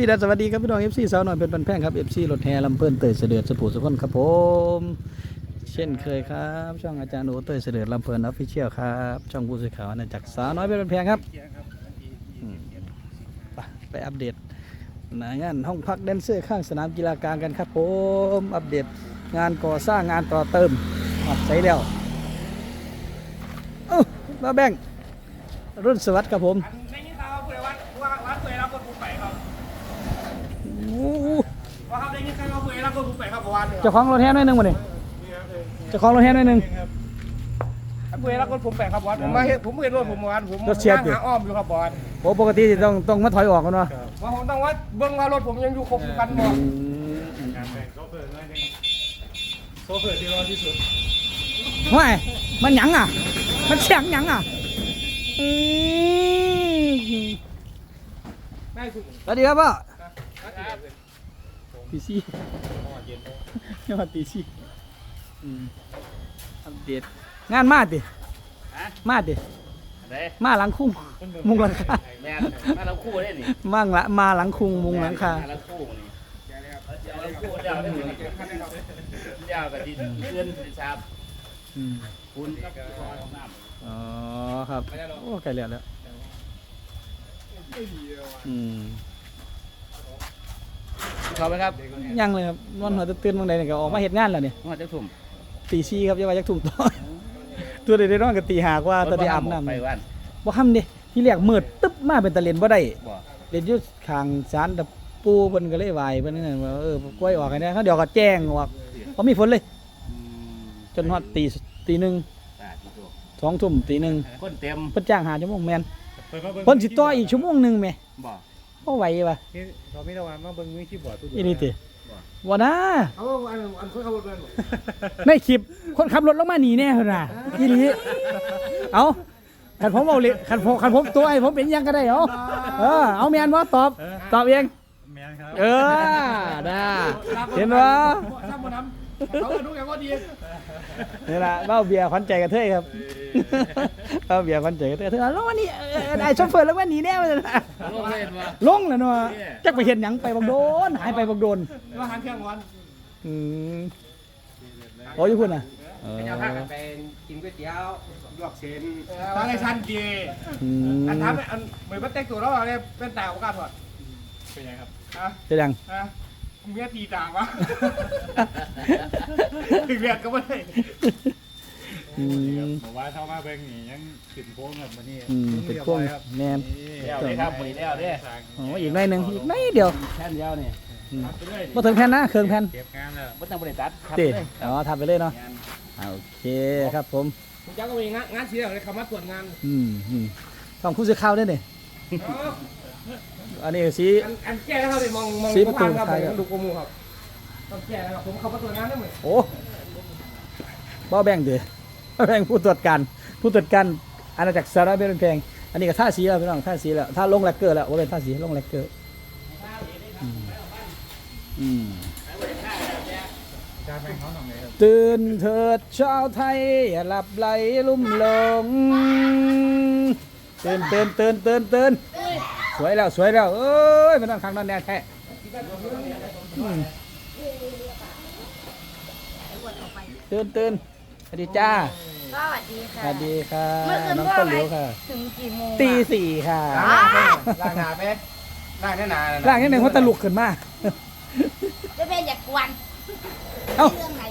พี่ดาสวัสดีครับพี่น้อง FC สาวหน่อยเป็นปันแพงครับ FC รถแห่ลำเพิ่นเตยเสด็จสปูสุคนครับผม เช่นเคยครับ ช่องอาจารย์โอเตยเสด็จลำเพิ่นออฟฟิเชียลครับ ช่องผู้สื่อข่าวอาณาจักรสาวน้อยเป็นปันแพงครับไปอัปเดตนางานห้องพักแดนเซอร์ข้างสนามกีฬากลางกันครับผมอัปเดตงานก่อสร้างงานต่อเติมอัดใส่แล้วเอ้ามาแบ่งรุ่นสวัสดิ์ครับผม ว่าครับได้ยินใครว่าผู้ใดรับคนผู้ไปครับประวันเนี่ยเจ้าของรถแห่หน่อยหนึงมาเนี่ยเจ้าของรถแห่หน่อยหนึง ผู้ใดรับคนผู้ไปครับบอลผมมาเห็นผมเห็นรถผมวันผมรถเชียร์นั่งหาอ้อมอยู่ครับบอลโอ้ปกติสิต้องต้องมาถอยออกกันเนาะว่าผมต้องวัดเบื้องว่ารถผมยังอยู่ครบอยู่กันหมดโซเฟอร์ที่รอที่สุดห้วยมันหยังอะ มันเสียงหยังอะอืม ได้สุดสวัสดีครับพ่อ ตีซี่ยอดตีซี่อืมอัปเดตงานมาดิมาดิเด้มาหลังคุ้งมุงหลังคาแม่นมาเราคู่ได้นี่มั่งละมาหลังคุ้งมุงหลังคามาเราคู่นี่เอาเราคู่เดียวได้นี่เดียวกับดินเพื่อนชาบอืมคุณกับคอน้ำอ๋อครับ โอ้ไกลแล้วแล้วอืม เข้าไหมครับยังเลยครับนอนหัวตื่นๆบางใดเนี่ยก็ออกมาเห็ดงานแล้วเนี่ยมาจะถุ่มตีซี่ครับจะว่าจักทุ่มต่อตัวเด็กได้นอนกับตีหากว่าตอนที่อาบน้ำไปวันบ่ค่ำดิที่แรกมืดตึ๊บมาเป็นตะเลนบ่ได้บ่เล่นอยู่ข้างศาลตะปูเพิ่นก็เลยไหวเพิ่นนั่นว่าเออกล้วยออกให้ได้เขาเดี๋ยวก็แจ้งออกบ่มีฝนเลยจนฮอดตีตีหนึ่งตาที่ตัวสองทุ่มตีหนึ่งคนเต็มเพิ่นจ้างหาชั่วโมงแม่นเปิดมาเบิ่งเพิ่นสิต่ออีกชั่วโมงหนึงแหม่บ่ บ่ไหวว่ะนี่เขาไม่ระวังมาเบิ่งมือคีย์บอร์ดตู้อีนี่ติบ่นะเอาอันอันคนขับรถเดินในคลิปคนขับรถลงมาหนีแน่เพิ่นน่ะอีหลีเอาคันผมเอาเลยคันผมคันผมตัวไอ้ผมเป็นหยังก็ได้เหรอเออเอาแม่นบ่ตอบตอบเองแมนครับเออน่าเห็นบ่ทำมาน้ำเขาก็ดูอย่างว่าดีนี่ล่ะเบ้าเบียร์ขวัญใจกระเทยครับ เบ้าเบียร์ขวัญใจกระเทยเธอลงวันนี้เออไอ้โชเฟอร์ลงวันนี้แน่เลยนะลงเล่นว่าลงแล้วเนาะจักไปเห็นหยังไปบักโดนหายไปบักโดนว่าหางเครื่องวันอืมโอ้ยพุ่นน่ะเออจะพากันไปกินก๋วยเตี๋ยวลวกเส้นทางไอ้ชันดีอืมอันทำอันเหมือนว่าแต่งตัวแล้วอะไรเป็นตาโอกาสถอดเป็นยังครับอะจะยังอะเมียตีตาวะถึงเรียนก็ไม่ได้ อืมบอกว่าเข้ามาเบิ่งนี่ยังขึ้นโค้งแบบนี้อืมเป็นพวกแมนเดียวเลยครับมือเดียวเด้โอ้อีกหน่อยหนึงอีกหน่อยเดียวแค่เดียวนี่บ่ถึงแผ่นนะเครื่องแผ่นเก็บงานแล้วบ่ต้องบริษัทครับติเลยอ๋อทำไปเลยเนาะอ่าโอเคครับผมผมจ้างก็มีงานงานเสียเลยเขามาตรวจงานอืมอืมต้องผู้สื่อข่าวด้วยนี่อันนี้สี อันอันแก้แล้วครับมองมองสีประตูครับไทยครับ ดูกมูครับต้องแก้แล้วครับผมเขามาตรวจงานได้ไหมโอ้บ่แบ่งเด้อบ่ แบ่งผู้ตรวจการผู้ตรวจการอาณาจักรสารเป็นแพงอันนี้ก็ท่าสีแล้วพี่น้องท่าสีแล้วท่าลงแลกเกอร์แล้วว่าเป็นท่าสีลงแลกเกอร์เตื่นเถิดชาวไทยอย่าหลับไหลลุ่มหลงตื่นตื่นตื่นตื่นตื่นสวยแล้วสวยแล้วเอ้ยมันนั่งข้างนั่นแน่แท้ตื่นตื่นสวัสดีจ้า สวัสดีสค่ะ วัสดีค่ะเมื่อคืนน้องพ่อต้นไปเหลียวค่ะ ถึงกี่โมงตีสี่ค่ะอ่าล่างหนาไหมล่างแน่นานร่างนิดหนึ่งเขาตะลุกขึ้นมาจะเป็นอยากกวนเอ้า เรื่องไหน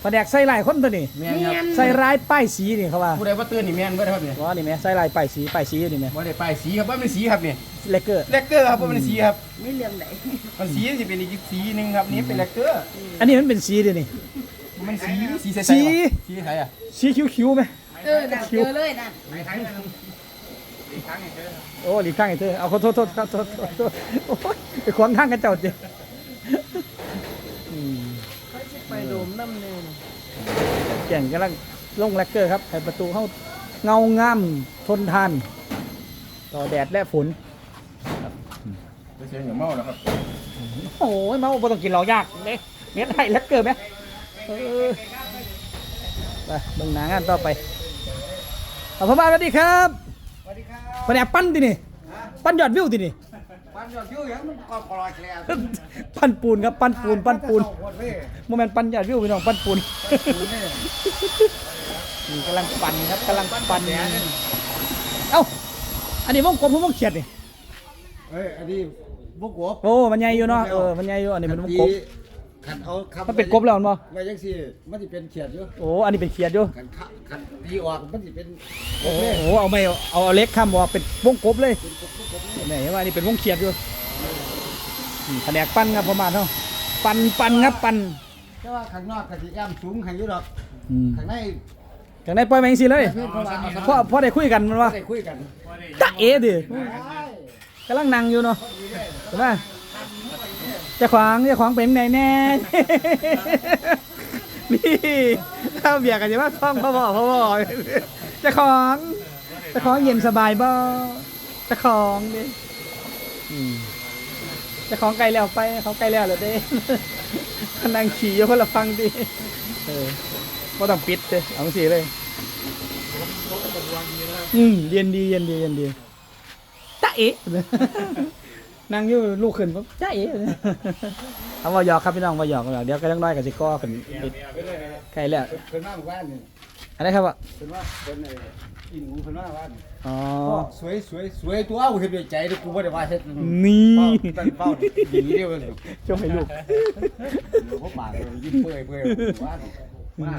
แผนกใส่ลายคนตัวนี้แม่นครับใส่ร้ายป้ายสีนี่เขาว่าผู้ใดว่าตื่นนี่แม่นเบ่ครับนี่ว่านี่ไหมใส่ลายป้ายสีป้ายสีนี่ไหมบ่ได้ป้ายสีครับบ่เป็นสีครับนี่เลกเกอร์เลกเกอร์ครับบ่เป็นสีครับ ไม่เรื่องไหนมันสีสิเป็นอีกสีหนึงครับนี่เป็นเลกเกอร์อันนี้มันเป็นสีดินี่มัน สีสีใสๆสีสีใสอะสีคิ้วๆไหมเออน่ะเจอเลยน่ะโอ้หลีกข้างไอ้เธอเอาขอโทษโทษครับโทษโทษโทษโอ้ยไปขวางข้างกันเจ้าเจ้เขาจะไปโดมน้ำเนินเก่งกำลังลงแลกเกอร์ครับให้ประตูเข้าเงางามทนทาน ต่อแดดและฝนไปเสียงอย่างเมาแล้วครับโอ้ยมาบ่ต้องกินเหล้ายากเด้เม็ดให้แลกเกอร์ไหม เออไปเบิ่งหนางานต่อไปเอาพ่อบ้านสวัสดีครับสวัสดีครับแผนกปั้นตินี่ปั้นยอดวิวตินี่บ้านยอดวิวยังมันก็ปลอยแคลปั้นปูนครับปั้นปูนปั้นปูนโคตรเว้ยโมเมนต์ปั้นยอดวิวพี่น้องปั้นปูนนี่กำลังปั่นครับกำลังปั่นเอ้าอันนี้วงกลมผมวงเขียดนี่เฮ้ยอันนี้พวกหัวโอ้มันใหญ่อยู่เนาะเออมันใหญ่อยู่อันนี้มันวงกลม ขันเอาคำมันเป็นกบแล้วมั้งไว้ยังสิมันจะเป็นเขียดอยู่โอ้อันนี้เป็นเขียดอยู่ขันขะขันตีออกมันจะเป็นโอ้โหเอาไม่เอาเอาเอาเล็กข้ามบอกเป็นวงกบเลยไหนว่าอันนี้เป็นวงเขียดอยู่นี่แผนกปั้นครับประมาณเท่าปั้นปั้นครับปั้นแต่ว่าข้างนอกกะทิแอมสูงขันอยู่ดอกอืมข้างในจากนั้นปล่อยแมงสิเลยเพื่อนเขาว่าเอาพ่อพ่อได้คุยกันมันว่าได้คุยกันตะเอ๋ดิ กำลังนั่งอยู่เนาะใช่ไหมเจะขวางจะขวางเป็นไหนแน่ นี่ข้าวเบียร์กันจะว่าท่องพ่อบอกพ่อบอกจะของจะของเย็นสบายบ่จะของดิจะของไกลแล้วไปเขาไกลแล้วเหรอเด้นั่งขี่ยู่คนละฟังดิเออก็ต้องปิดเด้เอาสิเลยอืมเย็นดีเย็นดีเย็นดีจ้าเอ๋ นั่งอยู่ลูกขึ้นปุ๊บจ้าเอ๋เอาว่าหยอกครับพี่น้องว่าหยอกว่าหยอกเดี๋ยวก็ต้องน้อยกับสิก้อขึ้นปิดใกล้แล้วเพิ่นว่าหมู่บ้านนี่อันนี้ครับว่าเพิ่นว่าเพิ่นไอ้อีหนูเพิ่นว่าว่าอ๋อพ่อสวยสวยสวยตัวเอาเฮ็ดด้วยใจเด้อกูบ่ได้ว่าเฮ็ดนี่เป้าตั้งเป้าดีเดียวเลยจงให้ลูกเดี๋ยวเขาปากเลยยิ้มเปื่อยเปื่อยว่ามา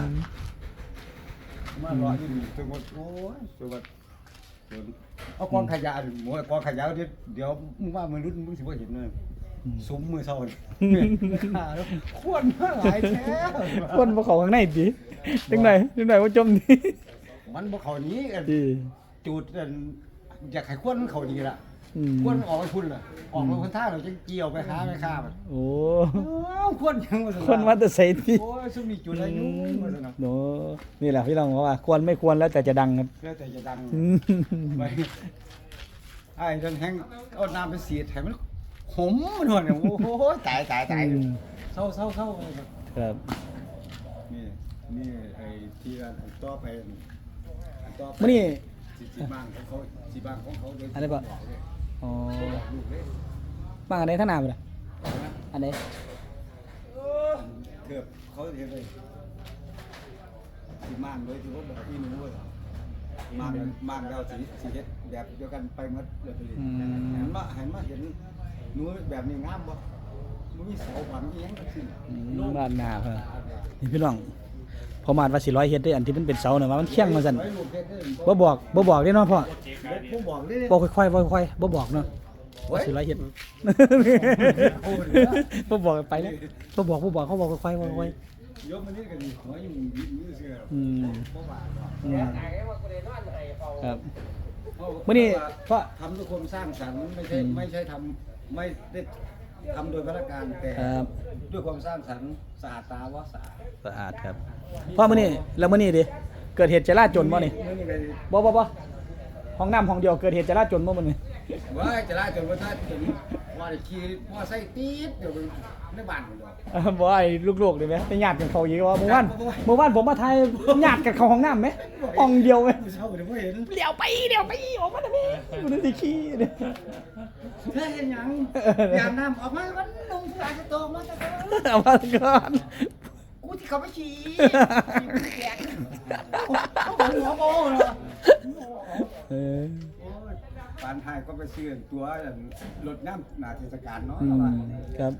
มารออยู่นี่จังหวัดโอ้ยจังหวัดสวน เอากองขยะดิหมวยกองขยะเดี๋ยวเดี๋ยวมึงว่ามันรุ่นมึงสิบ่เห็นเลยซุ้มมือเศร้านี่ขาแล้วควรมาหลายแท้คนมาเขาข้างในดิจังไหนจังไหนว่าจมดิมันบ่เข้านี้กันดีจูดอันอยากให้ควรมันเข้านี้ล่ะอืม ควรออกไปพุ่นล่ะออกไปคนท่าเราจะเกี่ยวไปหาแม่ค้ามันโอ้อ้าวควรยังว่าซั่คนมาแต่ใส่ดิโอ้ยซุมนี่จุดอายุว่าซั่นน่ะโนนี่แหละพี่น้องบอกว่าควรไม่ควรแล้วแต่จะดังครับแล้วแต่จะดังอืมไปไอ้จนแห้งเอาน้ำไปสีดให้มันขมมันหน่อยเนี่ยโอ้โหตายตายตายอืมเศร้าเศร้าเศร้าครับนี่นี่ไอ้ที่อันต่อไปอันต่อไปมื่อนี้ สิสิบางของเขาสิบางของเขาเลยอะไรบ่บอกเลย อ๋อลูกเลยบ้างอันไหนท่านาไปเลยอันไหนเกือบเขาเห็นเลยสิมางเลยที่ว่าบอกอีหนูเลยมางมางเราสิสิเฮ็ดแบบเดียวกันไปหมดเลยไปเลยหันมาหันมาเห็นหนูแบบนี้งามบ่มันมีเสาหวังอีหยังทั้งสิ้นอืมบ้านนาเพิ่นนี่พี่น้องพอมาดว่าสิร้อยเฮ็ดได้อันที่มันเป็นเสาเนี่ยว่ามันเคียงมาสั่นบ่บอกบ่บอกได้เนาะพ่อ ผมบอกเลยบอกค่อยๆบ่ค่อยๆบ่บอกเนาะว่าสิร้อยเฮ็ดบ่บอกไปแล้วบ่บอกบ่บอกเขาบอกค่อยๆบ่ค่อยยกมานี่กันดิหัวอยู่อยู่เสือๆอืมบ่ว่าอืมเนาะครับมื้อนี้พ่อทำด้วยความสร้างสรรค์ไม่ใช่อืมไม่ใช่ทำไม่ได้ทำโดยพนักงานแต่ครับด้วยความสร้างสรรค์สะอาดตาว่าสะอาดสะอาดครับพ่อมื้อนี้แล้วมื้อนี้ดิเกิดเหตุจราจรบ่นี่ไม่มีใครบ่บ่บ่ ห้องน้ำห้องเดียวเกิดเหตุจราจรบ่มื้อนี้ว่าจะไล่จนว่าถ้าถึงว่าได้ขี่มอไซค์ตีดเดี๋ยวไปในบ้านมันดอก เออบ่ไอ้ลูกๆได้ไหมไปญาติกันเขาอีกว่าเมื่อวานเมื่อวานผมมาถ่ายญาติกันเขาห้องน้ำไหมห้องเดียวไหมเช้าเดี๋ยวบ่เห็นเดี๋ยวไปเดี๋ยวไปออกมาทำไมกูนึกสิขี้เนี่ยเธอเห็นหยังยามน้ำออกมาวันนุ่งผู้ชายจะโตมาจะโต เอามาก่อนกู ที่เขาไปขี่เขาบอกหัวโบเนาะเออปานไทยก็ไปซื้อตัวรถน้ำหนาเทศกาลเนาะอืมว่าครับ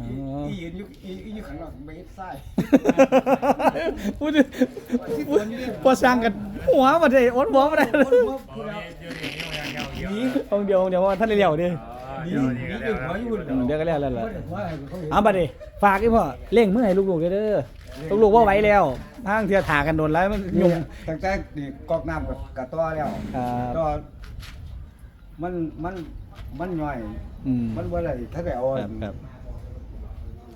อ๋ออียืนอยู่อีอีอยู่ข้างนอกไม่เฮ็ดไส้พูดพูดพอสร้างกันหัวมาได้อดหัวมาได้คนหัวผู้เรานี่ห้องเดียวห้องเดียวว่าท่านได้เลี้ยวดิ ดีดีเป็นหัวอยู่อืมเดี๋ยวก็แล้วแล้วล่ะหัวให้เขาเห็นเอาบัดดิฝากอีพ่อเร่งมือให้ลูกๆเด้อลูกๆว่าไหวแล้วทางเทื่อถากันโดนแล้วมันยุ่ง ตั้งแต่นี่กอกน้ำกับกระต้อแล้วครับ ก็มันมันมันย่อย อืมมันบ่ได้ถ้าได้เอาครับครับ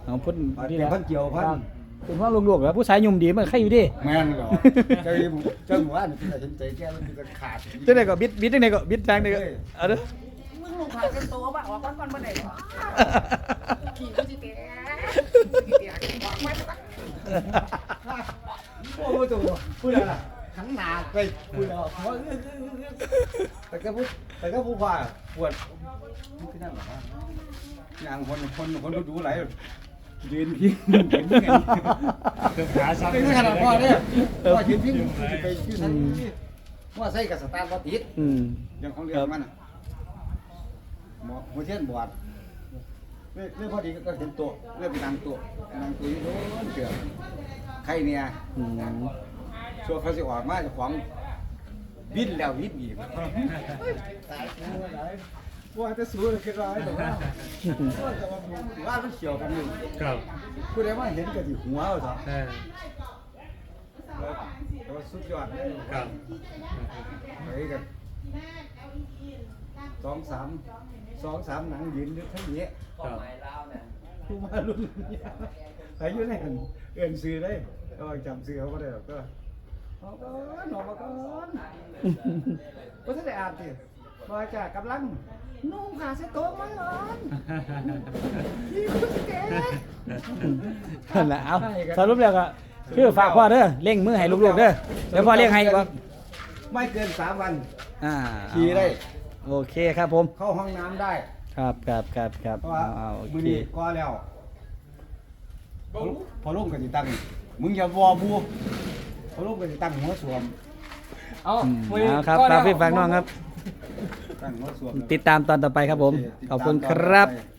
เอาพุ่นอันนี่เดียวแหละพันเกี่ยวพันเป็นพ่อลูกๆแล้วผู้ชายยุ่มดีมันใครอยู่ดิ แม่นเหรอเจ้าอีหมู่เจ้าหมู่บ้านนี่เห็นใจแกมันจะขาด จังไดก็บิดบิดจังไดก็บิดจังไดก็เอาเด้อ ลงพากันโตบ่ออกก่อนก่อนบ่ได้บ่ขี่กูสิแตกสิแตกบอกมาซะโอ้โหตัวพูดอะไรล่ะขันหนาไปคุยแล้วหัวเอื้อเอื้อเอื้อแต่ก็พูดแต่ก็พูดว่าปวดมันคือนั่นเหรอวะอย่างคนคนคนดูดูไหลายยืนพิงเห็นกันเครื่องขาซ้ำเป็นขนาดพ่อเนี่ยพ่อยืนพิงไปยืนทั้งที่ว่าใส่กับสตาร์ทก็ติดอืมอย่างของเรือมันน่ะ หมอหัวเช่นบอดเรื่องเรื่องพอดีก็เห็นตัวเรื่องไปนางตัวนางตัวอยู่โน้นเกือบใครเนี่ยอืมชัวร์เขาสิออกมาเจากของวินแล้ววินอีกตายกูไหนว่าจะสู้เลยคือร้ายหรือว่าว่าจะมาว่ามันเฉียวกันอยู่ครับผู้ใดว่าเห็นก็สิหัวเอาเถอะเออแต่ว่าสุดยอดเลยครับไอ้กัน สองสามสองสามหนังยืนอยู่ทั้งนี้ครับ ผู้มารุ่นนี้ไปอยู่ในหันเอื่นซื้อได้แต่ว่าจำซื้อเขาก็ได้หรอกก็ออกก่อนออกมาก่อนก็ถ้าได้อ่านสิมาจากกำลังนุ่งขาเสโต๊ะมาก่อนนี่คุณเก๋นั่นแหละเอาสรุปแล้วก็คือฝากพ่อเด้อเร่งมือให้ลูกๆเด้อเดี๋ยวพ่อเร่งให้บ่ไม่เกินสามวันอ่าขี่ได้ โอเคครับผม เข้าห้องน้ำได้ ครับครับครับครับเพราะเอาว่าเอาโอมือเคนี้ก็แล้วพอพอลงกันติตั้งมึงอย่าวอบูพอลงกันติตั้งหัวสวม เอาอืมมือเอาครับก็ตามแล้ว พี่ฟังน้องครับ ตั้งหัวสวมติดตามตอนต่อไปครับผม ขอบคุณครับ ติดตามตอนต่อไป